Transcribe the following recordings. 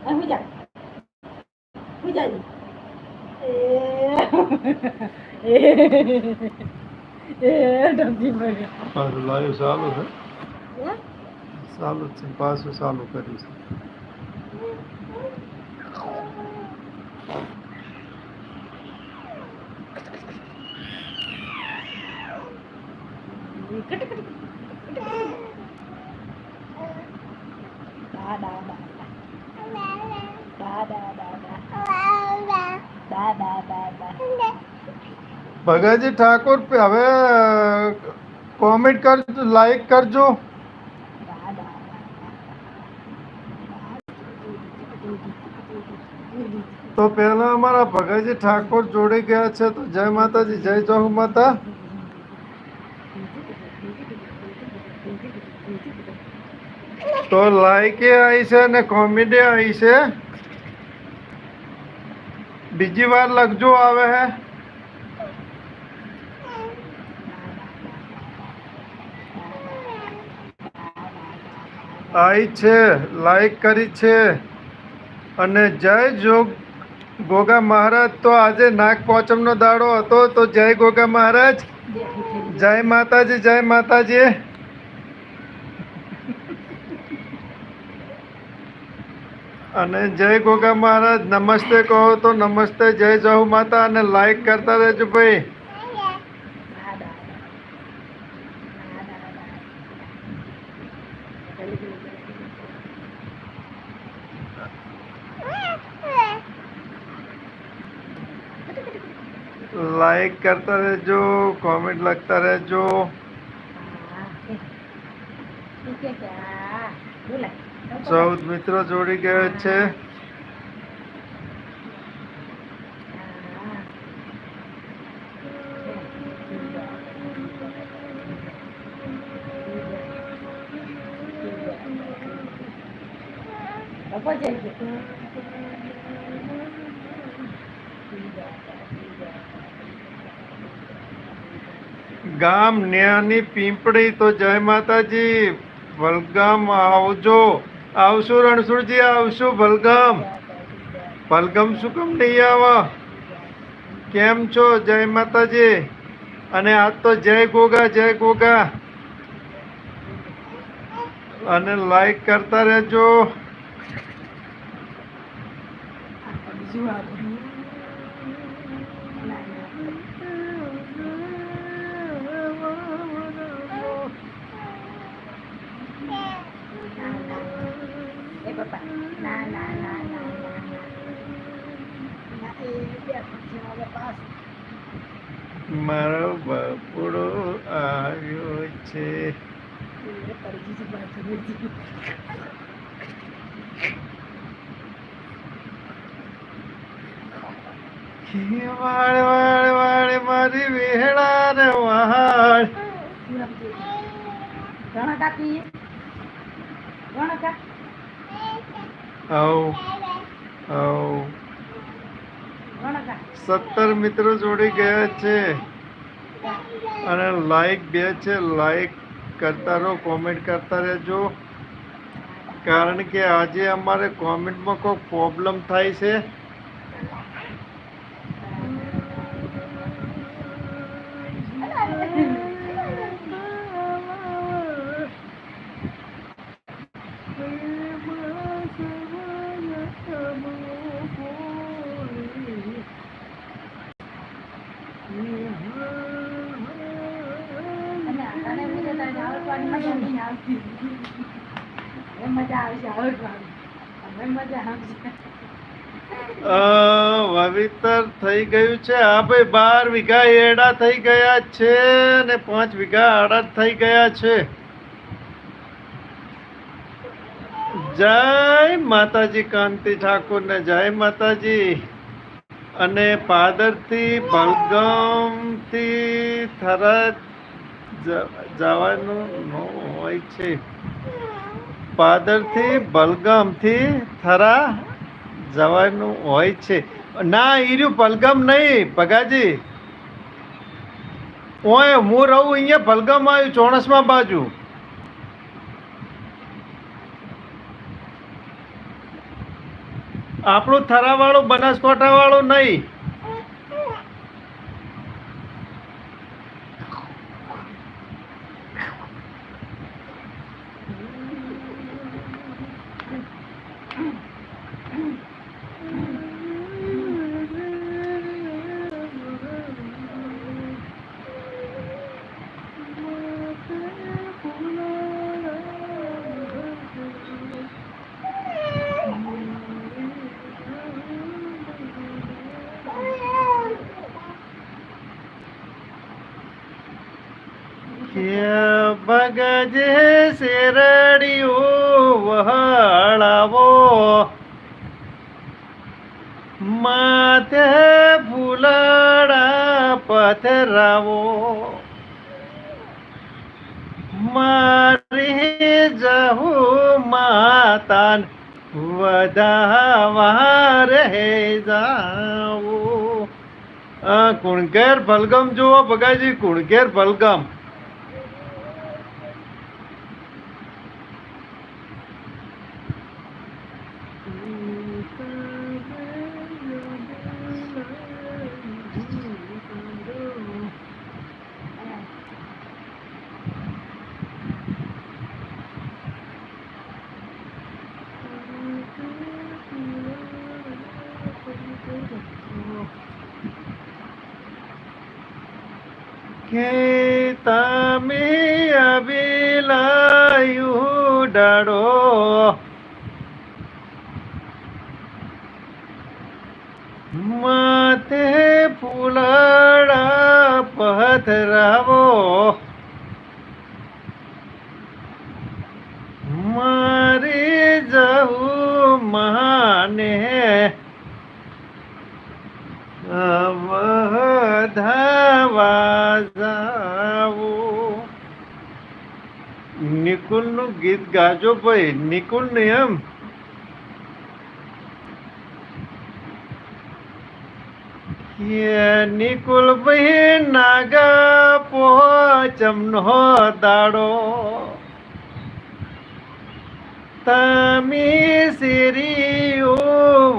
હું જા હું જાજી લાઈવ ચાલુ છે ચાલુ છે પાછું ચાલુ કર્યું છે ભગાજી ઠાકોર, હવે કોમેન્ટ કરજો લાઈક કરજો. તો પહેલા અમારા ભગતજી ઠાકોર જોડી ગયા છે, તો જય માતાજી, જય જહુ માતા. તો લાઈકે આવી છે અને કોમેડી આવી છે. બીજી વાર લખજો આવે હે. આવી છે, લાઈક કરી છે. અને જય જોગ, ગોગા મહારાજ, તો આજે નાગ પોચમનો દાડો હતો, તો જય ગોગા મહારાજ. જય માતાજી જય માતાજી. અને જય ગોગા મહારાજ, નમસ્તે કહો તો નમસ્તે, જય જહુ માતા, અને લાઈક કરતા રહેજો ભાઈ. લાઈક કરતા રહેજો કોમેન્ટ લખતા રહેજો ચૌદ મિત્રો જોડી ગયો છે ગામ ન્યાની પીંપળી તો જય માતાજી, વલગામ આવજો. આવશું રણછોડજી, આવશું વલગામ. વલગામ શું કેમ નહીં આવા? કેમ છો? જય માતાજી. અને આજ તો જય ગોગા જય ગોગા. અને લાઈક કરતા રહેજો. મારો બપોડો આવ્યો છે. વાળ વાળ વાળ, મારી વેળા. ને વાળ સત્તર મિત્રો જોડી ગયા છે. અને લાઈક બે છે લાઈક કરતા રહો કોમેન્ટ કરતા રહેજો. કારણ કે આજે અમારે કોમેન્ટમાં કોઈ પ્રોબ્લેમ થાય છે અને આને બીજે તારે આવડવાની મજા નહીં આવતી હવે મજા આવશે આવડવાની હવે મજા આવશે અ, વાવેતર થઈ ગયું છે. હા ભાઈ, બાર વીઘા એડા થઈ ગયા છે ને પાંચ વીઘા આડા થઈ ગયા છે. જય માતાજી, કાંતિ ઠાકોર ને જય માતાજી. અને પાદરથી ભલગમ થરાદ જ- જવાનું હોય છે. પાદરથી બલગામથી થરા જવાનું હોય છે. ના ઈર્યું પલગમ નહીં પગાજી ઓય, હું રહું અહીંયા પલગમ આવ્યું, ચોણસમાં બાજુ. આપણું થરાવાળું બનાસકાંઠા વાળું નહીં. ભગજે શેરડીઓ વહળાવો. માથે ફૂલડા પથરાવો. મારી જહુ માતાન વધાવા રહે જાઓ. કુણકેર ભલગમ જુઓ ભગાજી કુણકેર ભલગમ કે તમે ડળો માથે ફૂલડા પથરાવો. મારી જવું માને નિકુલનું ગીત ગાજો ભાઈ, નિકુલ ને એમ. નિકુલ ભાઈ નાગા પોચમનો દાડો. તમે સિરીઓ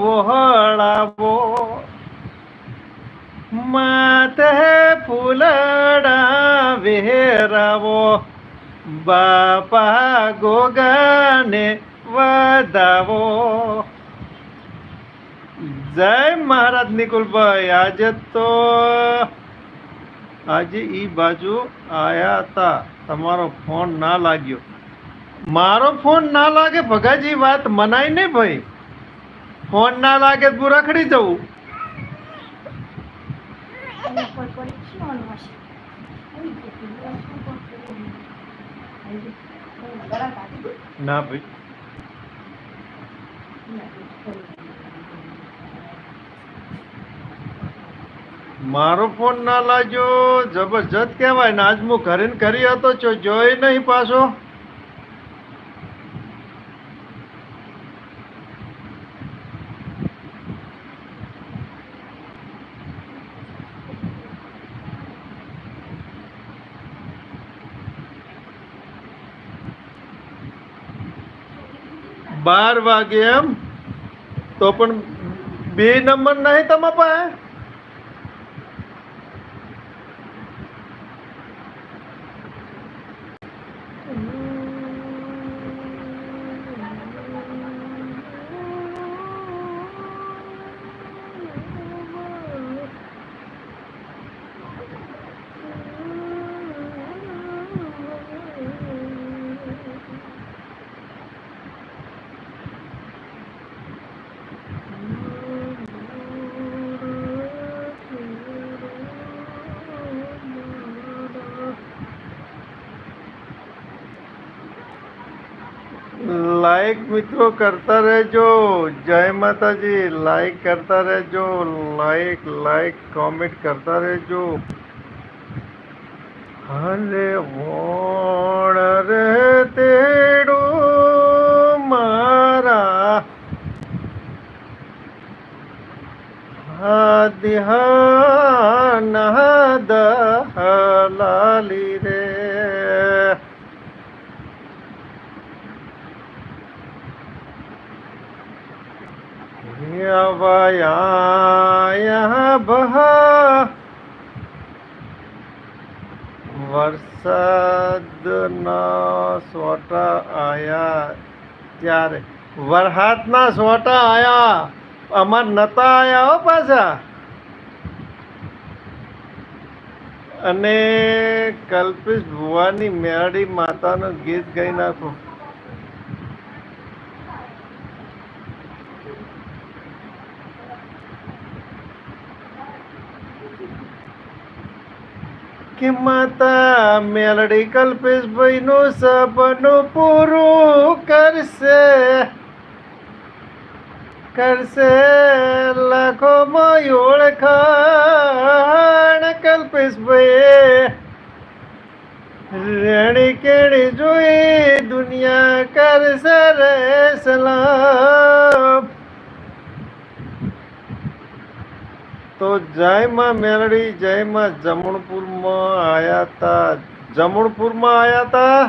વહળાવો માથે ફૂલડા વેરાવો. બાપા ગોગાને વધાવો. જય મહારાજ નિકુલભાઈ, આજે તો આજે ઈ બાજુ આયા હતા. તમારો ફોન ના લાગ્યો. મારો ફોન ના લાગે ભગાજી, વાત મનાય ને ભાઈ. ફોન ના લાગે તો ખડી જવું એને કોઈ કોઈ શીવાનું હશે આવી ગયું તું, આ શું કરતું? આવી ગયું. કોઈ ગળા કાઢી દે. ના ભાઈ. મારો ફોન ના લાગ્યો. જબરજસ્ત કહેવાય. ને આજ હું ઘરે ઘરે હતો જો જોઈ નહીં પાછો. બાર વાગે એમ તો પણ બે નંબર નહીં તમારા પાસે? લાઈક મિત્રો કરતા રહેજો જય માતાજી લાઈક કરતા રહેજો લાઈક લાઈક કોમેન્ટ કરતા રહેજો હલે વોણ રે તેડો મારા ધ્યાન દહલાલી રે યવાયા બહા વરસાદના સોટા આયા ત્યારે વરસાદના સોટા આયા અમાર નતા આયા હો પાછા અને કલ્પેશ ભુવાની મેરડી માતાનું ગીત ગાઈ નાખો કે માતા મેલડી કલ્પેશભાઈ નું સપનું પૂરું કરશે. કરશે લાખો ઓળખાણ કલ્પેશભાઈ. રેણી કેણી જોઈ દુનિયા કરશે રે સલામ. તો જય માં મેલડી જય માં જમણપુરમાં આયા તા જમણપુરમાં આયા તા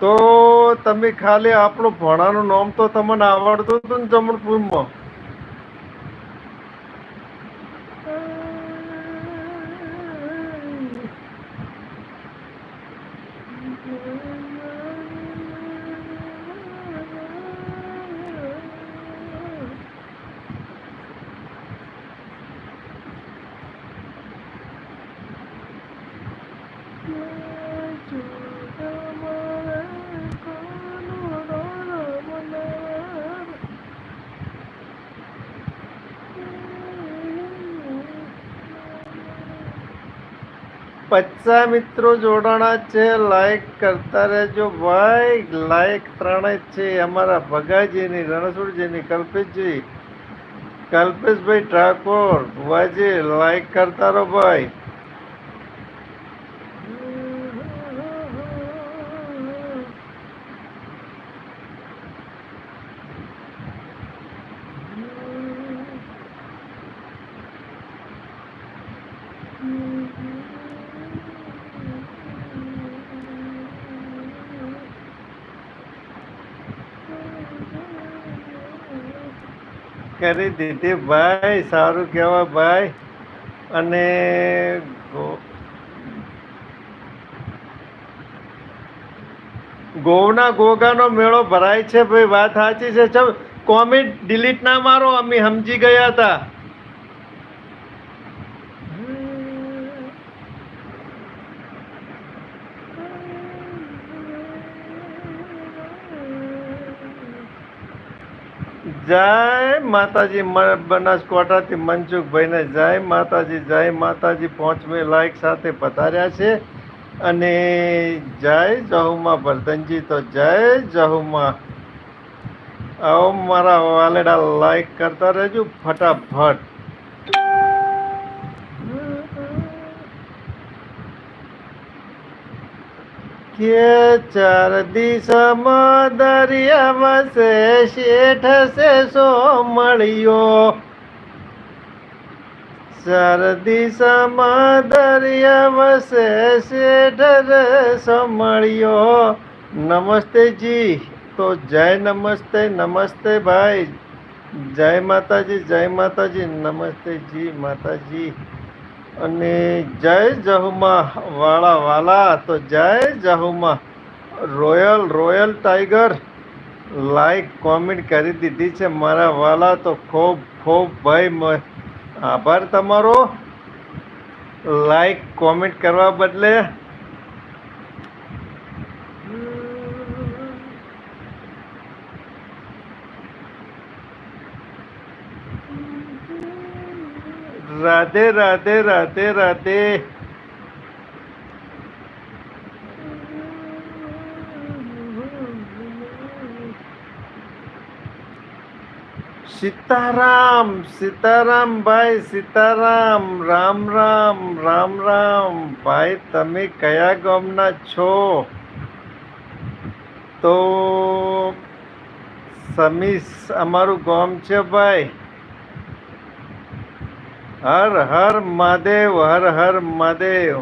તો તમે ખાલી આપણું ભણાનું નામ તો તમને આવડતું હતું ને જમણપુરમાં? પચ્ચા મિત્રો જોડાણા છે. લાઈક કરતા રહેજો ભાઈ. લાઈક ત્રણેય છે. અમારા ભગાજીની, રણછોડજીની, કલ્પેશજી. કલ્પેશભાઈ ઠાકોર, ભુવાજી લાઈક કરતા રહો ભાઈ. કરી દીધી. ભાઈ, સારું કહેવાય ભાઈ. અને ગોવના ગોગાનો મેળો ભરાય છે. ભાઈ, વાત સાચી છે. કોમેન્ટ ડિલીટ ના મારો. અમે સમજી ગયા હતા. જય માતાજી બનાસકાંઠાથી મનસુખભાઈને જય માતાજી જય માતાજી. પાંચમી લાયક સાથે પધાર્યા છે અને જય જહુમાં વર્ધનજી તો જય જહુમાં. આવો મારા વાલેડા લાઈક કરતા રહેજો ફટાફટ. કે ચાર દિશામાં દરિયા વસે શેઠ છે સો મળ્યો ચાર દિશામાં દરિયા વસે શેઠ રે સો મળ્યો નમસ્તે જી તો જય નમસ્તે નમસ્તે ભાઈ જય માતાજી જય માતાજી નમસ્તે જી માતાજી અને જય જહુમા વાળા વાલા, તો જય જહુમા royal royal tiger. Like comment કરી દીધી છે મારા વાલા, તો ખૂબ ખૂબ ભાઈ આભાર તમારો. લાઈક કોમેન્ટ કરવા બદલે. રાધે રાધે રાધે રાધે. સીતારામ સીતારામ ભાઈ, સીતારામ, રામ રામ રામ રામ. ભાઈ, તમે કયા ગામના છો? તો સમીસ, અમારું ગામ છે ભાઈ. હર હર મહાદેવ, હર હર મહાદેવ.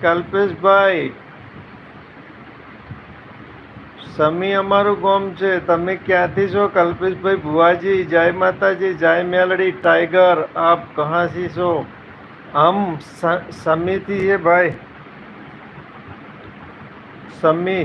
કલ્પેશભાઈ, સમી અમારું ગોમ છે. તમે ક્યાંથી છો? કલ્પેશભાઈ ભુવાજી, જય માતાજી, જય મેલડી, ટાઈગર, આપ કહાંથી છો? હમ સમીથી હે ભાઈ. સમી.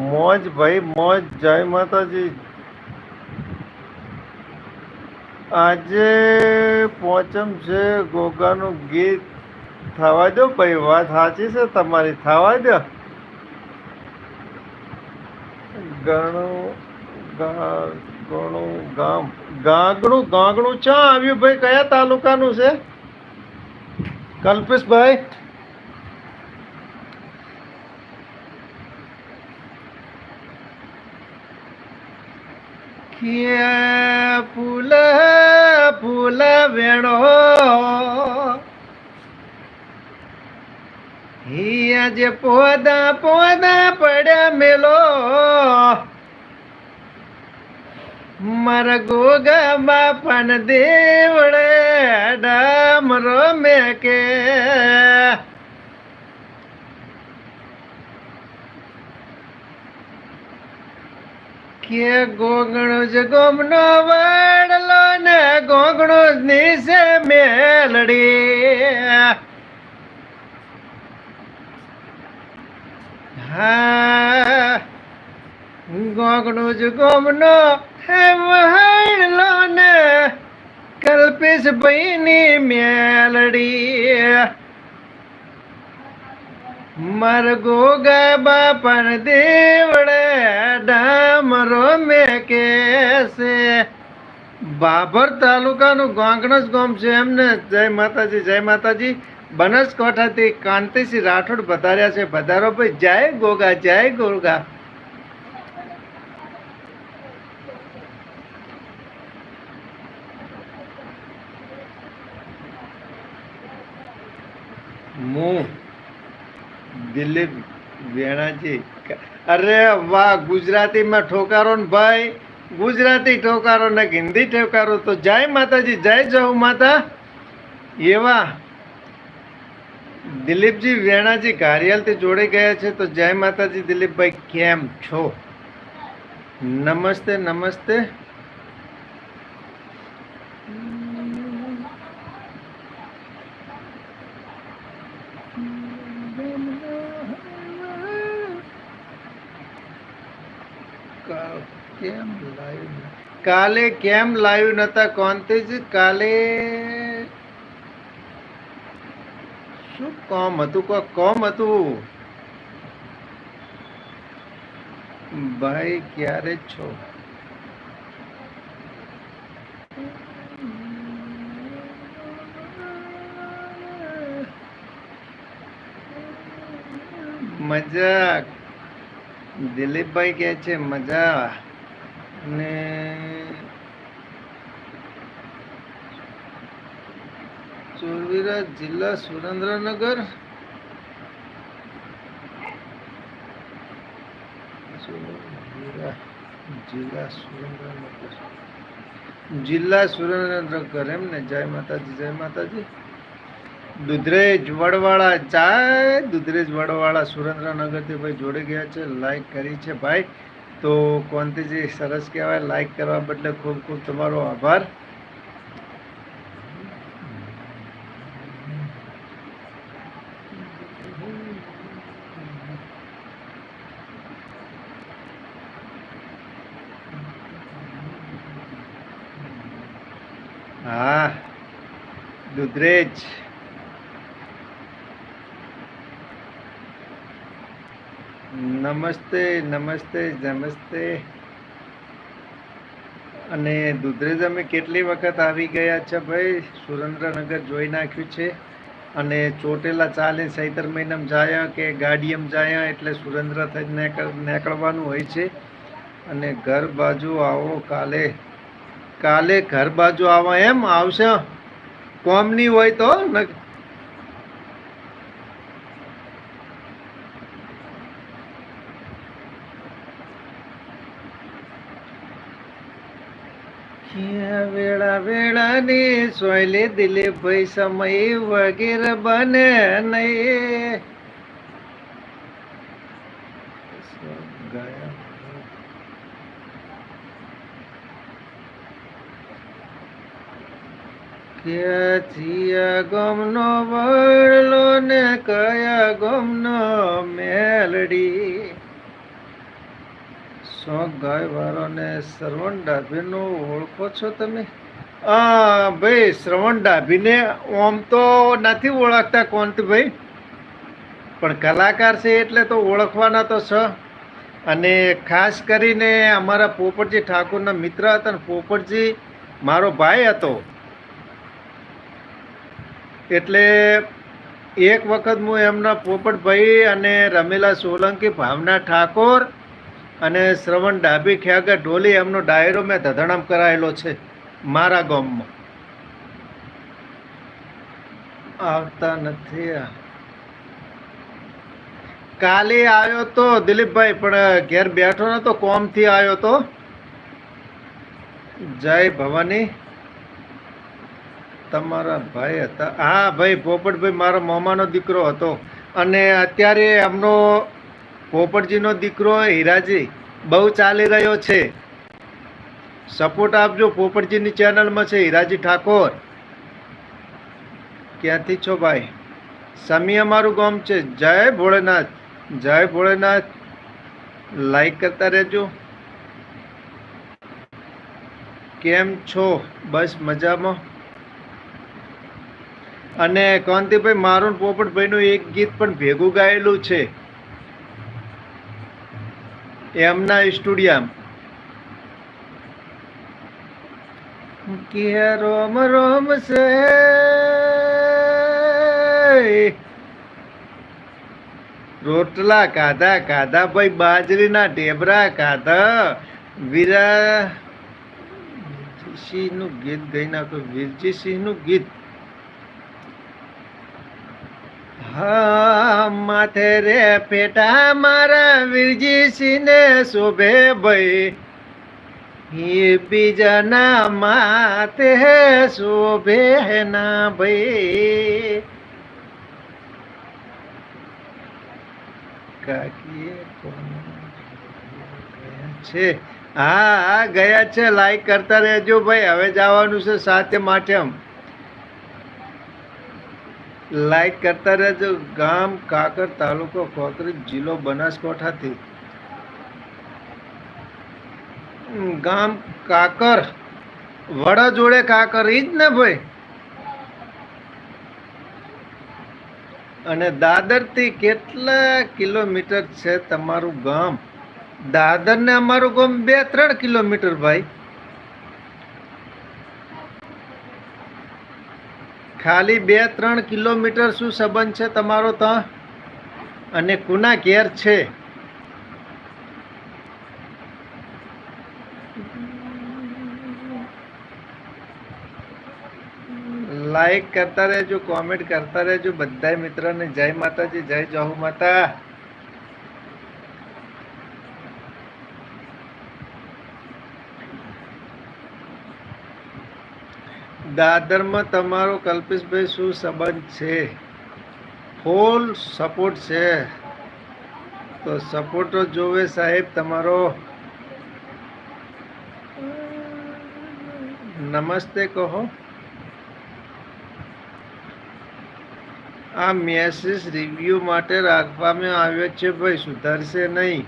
મોજ ભાઈ, મોજ. જય માતાજી. આજે પોચમ છે ગોગાનું ગીત. થવા દો ભાઈ, વાત સાચી છે તમારી, થવા દો. ગણું, ગામ. ગાગણું, ગાંગણું ચા આવ્યું ભાઈ, કયા તાલુકાનું છે? કલ્પેશભાઈ કે ફૂલ ફૂલ વેણો. હિયા જે પોદા પોદા પડ્યા મેલો. મારા ગોગા બાપન દેવડે ડામરો મેં કે ગોગણો જ ગોમનો વડલો ને ગોગણો જ મેલડી. હા, ગોગણો જ ગોમનો હે વાડલો ને કલ્પેશ ભાઈની મેલડી. મર ગોગા બાપણ દેવડે ડામરો મે કેસે બાબર તાલુકાનું ગોંગણસ ગામ છે એમને. જય માતાજી જય માતાજી. બનાસકાંઠાથી કાંતિસિંહ રાઠોડ પધાર્યા છે. પધારો ભાઈ. જય ગોગા જય ગોગા. હું દિલીપ વેણાજી અરે વાહ, ગુજરાતીમાં ઠોકારો ને ભાઈ. ગુજરાતી ઠોકારો ને હિન્દી ઠોકારો તો જય માતાજી, જય જહુ માતા. એવા દિલીપજી વેણાજી ઘારિયાલથી જોડાઈ ગયા છે તો જય માતાજી દિલીપભાઈ, કેમ છો? નમસ્તે નમસ્તે. કેમ લાઈવ કાલે કેમ લાઈવ નતા કોનથી કાલે શું કોમ હતું? કો કોમ હતું. ભાઈ, ક્યારે છો? મજાક. દિલીપભાઈ કહે છે, મજા. ને ચોરવીરા જિલ્લા સુરેન્દ્રનગર. જિલ્લા સુરેન્દ્રનગર. જિલ્લા સુરેન્દ્રનગર એમ ને? જય માતાજી જય માતાજી. દુધરેજ વડવાળા ચાય દુધરેજ વડવાળા સુરેન્દ્રનગરથી ભાઈ જોડે ગયા છે લાઈક કરી છે. ભાઈ તો કોંતીજી સરસ કહેવાય લાઈક કરવા બદલે ખૂબ ખૂબ તમારો આભાર. હા દુધરેજ. નમસ્તે નમસ્તે નમસ્તે. અને દુધરેજ અમે કેટલી વખત આવી ગયા છે ભાઈ? સુરેન્દ્રનગર જોઈ નાખ્યું છે. અને ચોટેલા ચાલે, સૈતર મહિનામાં જાય કે ગાડીએમ જાય એટલે સુરેન્દ્ર થઈ નીકળ, નીકળવાનું હોય છે. અને ઘર બાજુ આવો, કાલે કાલે ઘર બાજુ આવો એમ આવશે. કોમની હોય તો ન ક્યાં વેળા વેળાની સોયલે દિલે ભાઈ સમય વગેરે બને નહીં. ગયા કે ગમનો વડલો ને કયા ગમનો મેલડી? શોખ ગાય વાળો ને શ્રવણ ડાભીનો ઓળખો છો તમે? આ ભાઈ શ્રવણ ડાભીને ઓમ તો નથી ઓળખતા કોંતભાઈ. પણ કલાકાર છે એટલે તો ઓળખવાના તો છે. અને ખાસ કરીને અમારા પોપટજી ઠાકોરના મિત્ર હતા ને, પોપટજી મારો ભાઈ હતો. એટલે એક વખત હું એમના પોપટભાઈ અને રમેલા સોલંકી, ભાવના ઠાકોર અને શ્રવણ ડાભી ખ્યાગર ઢોલી એમનો ડાયરો મેં ધધણામ કરાયેલો છે મારા ગામમાં. આવતા નથી. કાલે આવ્યો તો દિલીપભાઈ, પણ ઘેર બેઠો નતો કોમથી આવ્યો તો? જય ભવાની. તમારા ભાઈ હતા. હા, ભાઈ, પોપટભાઈ મારો મામાનો દીકરો હતો. અને અત્યારે એમનો પોપટજીનો દીકરો હીરાજી બહુ ચાલી રહ્યો છે. સપોર્ટ આપજો પોપટજીની ચેનલમાં છે હીરાજી ઠાકોર. ક્યાંથી છો ભાઈ? સમી અમારું ગામ છે. જય ભોળેનાથ. જય ભોળેનાથ. લાઈક કરતા રહેજો. કેમ છો? બસ મજામાં. અને કાંતિભાઈ, મારું પોપટભાઈનું એક ગીત પણ ભેગું ગાયેલું છે. એમના સ્ટુડિયામાં. કે રોમ રોમ છે રોટલા કાધા કાધા ભાઈ બાજરીના ઢેબરા કાધા વીરા સિંહનું ગીત ગઈ નાખો, વીરજીસિંહનું ગીત હા માથે રે પેટા મારા વીરજી સિંહને શોભે ભાઈ. બીજાના માથે શોભે ના ભાઈ. કાકી છે? હા ગયા છે. લાઈક કરતા રહેજો ભાઈ. હવે જવાનું છે સાથે માઠમ લાઈક કરતા રહેજો. ગામ, કાકર તાલુકો કોકરી જિલ્લો બનાસકાંઠાથી. ગામ, કાકર. વડા જોડે કાકર, ઈ જ ને ભાઈ? અને દાદરથી કેટલા કિલોમીટર છે તમારું ગામ? દાદર ને અમારું ગામ બે ત્રણ કિલોમીટર, ભાઈ. ખાલી બે, ત્રણ કિલોમીટર શું સંબંધ છે તમારો ત્યાં? અને કુના ઘેર છે? લાઈક કરતા રહેજો કોમેન્ટ કરતા રહેજો. બધા મિત્રોને જય માતાજી, જય જહુ માતા. દાદરમાં તમારો કલ્પેશભાઈ શું સંબંધ છે? ફૂલ સપોર્ટ છે. તો સપોર્ટ જોવે સાહેબ, તમારો નમસ્તે કહો. આ મેસેજ રિવ્યૂ માટે રાખવામાં આવ્યો છે ભાઈ, સુધારશે નહીં.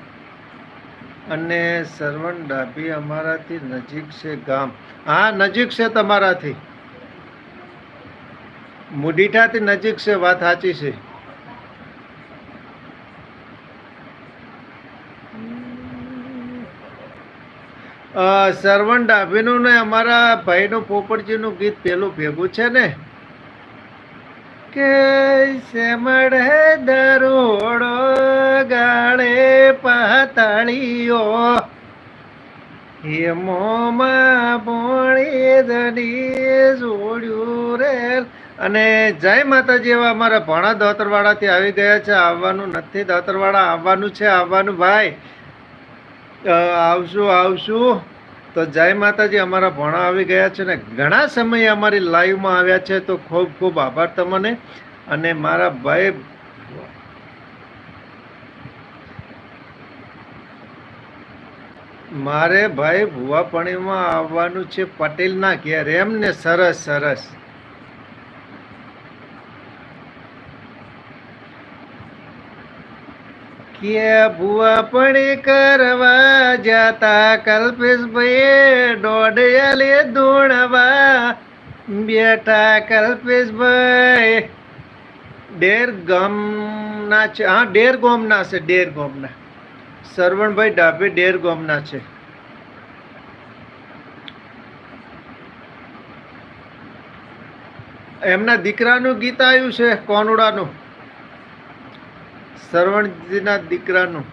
અને સરવણ ડાભી અમારાથી નજીક છે ગામ. હા, નજીક છે તમારાથી. મુડીઠાથી નજીક છે વાત સાચી છે. અ, સરવણ ડાભીનું ને અમારા ભાઈનું પોપટજીનું ગીત પેલું ભેગું છે ને? કે શ્યામળે દરોડો ગાળે પાતાળીઓ હેમોમાં ભોણી ધની જોડ્યું રે અને જય માતાજી એવા અમારા ભણા દોતરવાડાથી આવી ગયા છે. આવવાનું નથી, દોતરવાડા આવવાનું છે, આવવાનું ભાઈ. આવશું આવશું. તો જય માતાજી, અમારા ભણા આવી ગયા છે ને ઘણા સમયે અમારી લાઈવમાં આવ્યા છે, તો ખૂબ ખૂબ આભાર તમને. અને મારા ભાઈ મારે ભાઈ ભુવાપણીમાં આવવાનું છે પટેલના ઘેર. એમ ને સરસ સરસ. કે ભુવાપણી કરવા જાતા કલ્પેશભાઈ દોડ્યા ધૂણવા બેઠા કલ્પેશભાઈ, ડેર ગામના છે. હા, ડેર ગામના છે, ડેર ગામના. સરવણભાઈ ડાભે ડેર ગામના છે. એમના દીકરાનું ગીત આવ્યું છે, કોનુડાનું. સરવણજીના દીકરાનું.